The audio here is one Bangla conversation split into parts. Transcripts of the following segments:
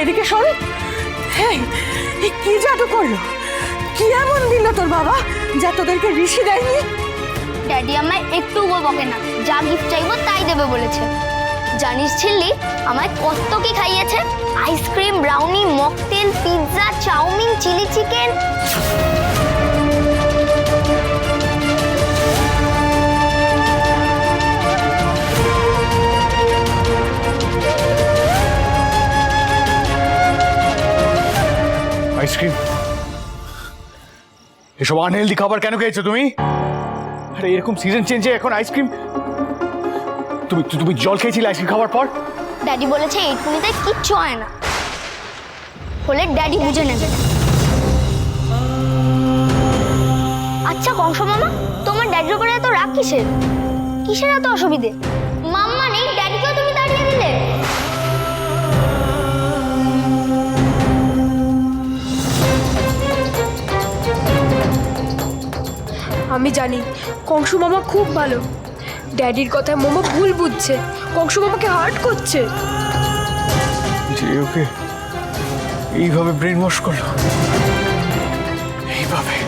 এদিকে এ কি জাদু করল? কি এমন দিল তোর বাবা, যা তোদেরকে ঋষি দেয়নি? ড্যাডি আমায় একটু বকে না, যা গিফট চাইব তাই দেবে বলেছে। জানিস ছিল্লি, আমায় কত কি খাইয়েছে? Ice cream brownie mocktail pizza chowmein chilli chicken ice cream. এসব আনহেলদি খাবার কেন খেয়েছো তুমি? আরে, এরকম সিজন চেঞ্জে এখন আইসক্রিম? তুমি তুমি জল খেয়েছিলে আইসক্রিম খাওয়ার পর? ড্যাডি বলেছে এইটুকুনিতে কিচ্ছু হয় না। হলে ড্যাডি বুঝে নেবে। আচ্ছা কংস মামা, তোমার ড্যাডির উপরে এত রাগ কিসের? কিসের এত অসুবিধে? আমি জানি, কংস মামা খুব ভালো। ড্যাডির কথায় মোমো ভুল বুঝছে, কংস মামাকে হার্ট করছে। যে ওকে। এইভাবে ব্রেন ওয়াশ করল এইভাবে।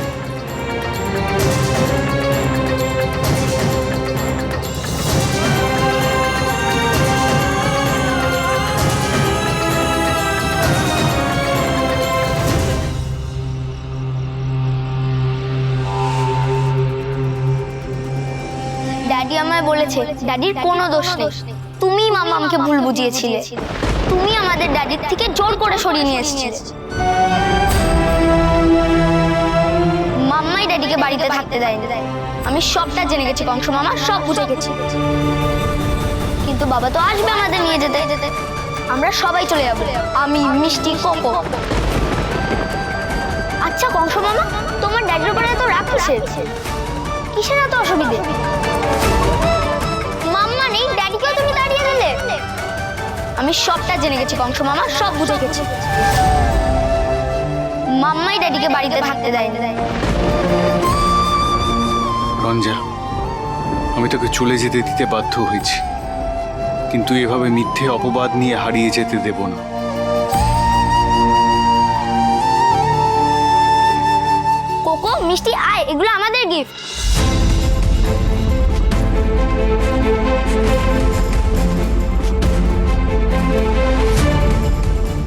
ড্যাডি আমায় বলেছে ড্যাডির কোনো দোষ নেই। তুমি মামামকে ভুল বুঝিয়েছিলে। তুমি আমাদের ড্যাডির থেকে জোর করে সরিয়ে নিয়ে এসেছিলে। মাম্মাই ড্যাডিকে বাড়িতে থাকতে দেয়নি। আমি সবটা জেনে গেছি, কংস মামা, সব বুঝে গেছি। কিন্তু বাবা তো আসবে আমাদের নিয়ে যেতে। যেতে আমরা সবাই চলে যাব। আমি, মিষ্টি, কোকো। আচ্ছা কংস মামা, তোমার ড্যাডির উপরে এত রাগ কিসের এত অসুবিধে? মাম্মা নেই ড্যাডিকেও তুমি তাড়িয়ে দিলে। আমি সবটা জেনে গেছি কংস মামা সব বুঝে গেছি। মাম্মাই ড্যাডিকে বাড়িতে থাকতে দেয়নি রঞ্জা আমি তোকে চলে যেতে দিতে বাধ্য হয়েছি। কিন্তু এভাবে মিথ্যে অপবাদ নিয়ে হারিয়ে যেতে দেব না। কোকো মিষ্টি আয় এগুলো আমাদের গিফট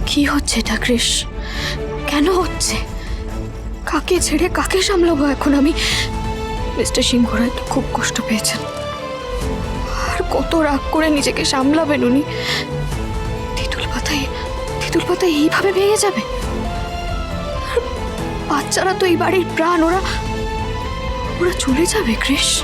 কি হচ্ছে এটা কৃষ কেন হচ্ছে? কাকে ছেড়ে কাকে সামলাবো এখন আমি? মিস্টার তো খুব কষ্ট পেয়েছেন। আর কত রাগ করে নিজেকে সামলাবেন উনি। তিতুল পাতায় তিতুল পাতায় এইভাবে ভেঙে যাবে? বাচ্চারা তো এই বাড়ির প্রাণ, ওরা ওরা চলে যাবে কৃষ